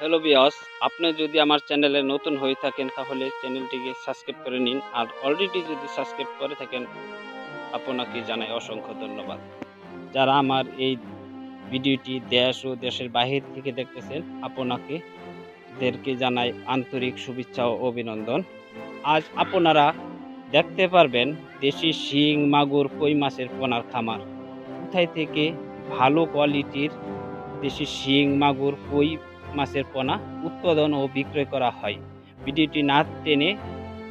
Hello বিয়স আপনি যদি আমার চ্যানেলে নতুন হয়ে থাকেন, তাহলে চ্যানেলটিকে সাবস্ক্রাইব করে নিন। আর অলরেডি যদি সাবস্ক্রাইব করে থাকেন, আপনাকে জানাই অসংখ্য ধন্যবাদ। যারা আমার এই ভিডিওটি দেশ ও দেশের বাহির থেকে দেখতেছেন আপনাকে দেরকে জানাই আন্তরিক শুভেচ্ছা ও অভিনন্দন। আজ আপনারা দেখতে পারবেন দেশি শিং, মাগুর, কই মাছের পোনার খামার। কোথায় থেকে ভালো কোয়ালিটির দেশি শিং, মাগুর, কই মাছের পোনা উৎপাদন ও বিক্রয় করা হয়। ভিডিওটি না টেনে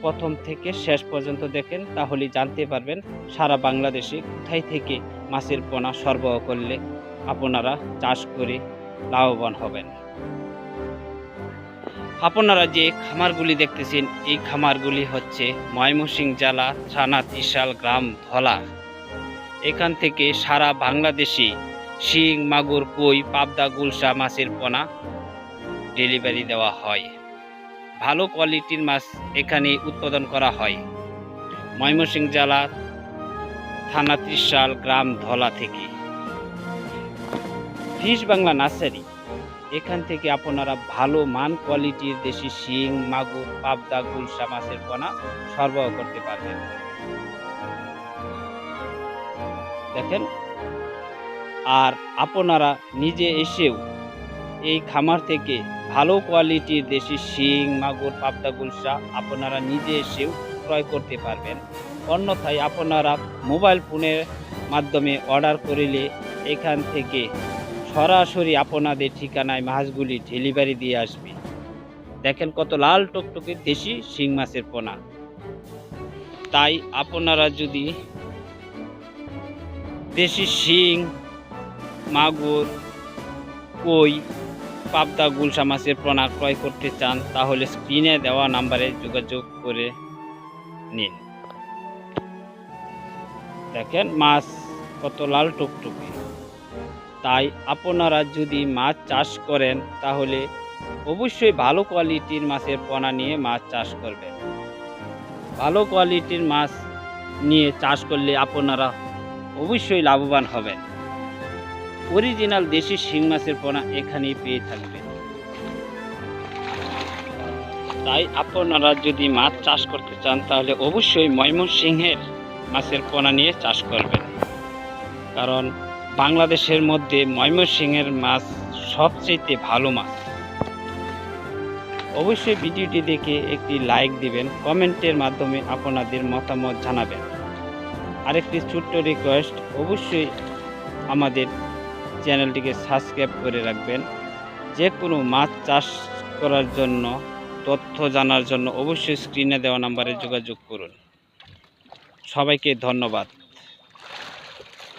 প্রথম থেকে শেষ পর্যন্ত দেখেন তাহলে জানতে পারবেন সারা বাংলাদেশে কোথায় থেকে মাছের পোনা সরবরাহ করলে আপনারা চাষ করে লাভবান হবেন। আপনারা যে খামারগুলি দেখতেছেন, এই খামারগুলি হচ্ছে ময়মনসিংহ জেলা থানা ত্রিশাল গ্রাম ধলা। এখান থেকে সারা বাংলাদেশে শিং, মাগুর, কই, পাবদা, গুলশা মাছের পোনা ডেলিভারি দেওয়া হয়। ভালো কোয়ালিটির মাছ এখানে উৎপাদন করা হয়। ময়মনসিংহ জেলা থানা ত্রিশাল গ্রাম ধলা থেকে। Fish Bangla nursery. এখান থেকে আপনারা ভালো মান কোয়ালিটির দেশি শিং, মাগুর, পাবদা, গুলশা মাছের পোনা সরবরাহ করতে পারবেন। দেখেন? আর আপনারা নিজে এসেও এই খামার থেকে ভালো কোয়ালিটির দেশি শিং, মাগুর, পাবদা, গুলশা আপনারা নিজে এসেও ক্রয় করতে পারবেন। অন্যথায় আপনারা মোবাইল ফোনের মাধ্যমে অর্ডার করিলে এখান থেকে সরাসরি আপনাদের ঠিকানায় মাছগুলি ডেলিভারি দিয়ে আসবে। দেখেন কত লাল টকটকে দেশি শিং মাছের পোনা। তাই আপনারা যদি দেশি শিং, মাগুর, কই পাবদা গুলশা মাছের পোনা ক্রয় করতে চান, তাহলে স্ক্রিনে দেওয়া নাম্বারে যোগাযোগ করে নিন। দেখেন, মাছ কত লাল টুকটুকে। তাই আপনারা যদি মাছ চাষ করেন, তাহলে অবশ্যই ভালো কোয়ালিটির মাছের পোনা নিয়ে মাছ চাষ করবেন। ভালো কোয়ালিটির মাছ নিয়ে চাষ করলে আপনারা অবশ্যই লাভবান হবেন। অরিজিনাল দেশি শিং মাছের পোনা এখানেই পেয়ে থাকবেন। তাই আপনারা যদি মাছ চাষ করতে চান, তাহলে অবশ্যই ময়মনসিংহের মাছের পোনা নিয়ে চাষ করবেন। কারণ বাংলাদেশের মধ্যে ময়মনসিংহের মাছ সবচেয়ে ভালো মাছ। অবশ্যই ভিডিওটি দেখে একটি লাইক দিবেন, কমেন্টের মাধ্যমে আপনাদের মতামত জানাবেন। আরেকটি ছোট্ট রিকোয়েস্ট, অবশ্যই আমাদের চ্যানেলটিকে সাবস্ক্রাইব করে রাখবেন। যে কোনো মাছ চাষ করার জন্য, তথ্য জানার জন্য অবশ্যই স্ক্রিনে দেওয়া নাম্বারে যোগাযোগ করুন। সবাইকে ধন্যবাদ।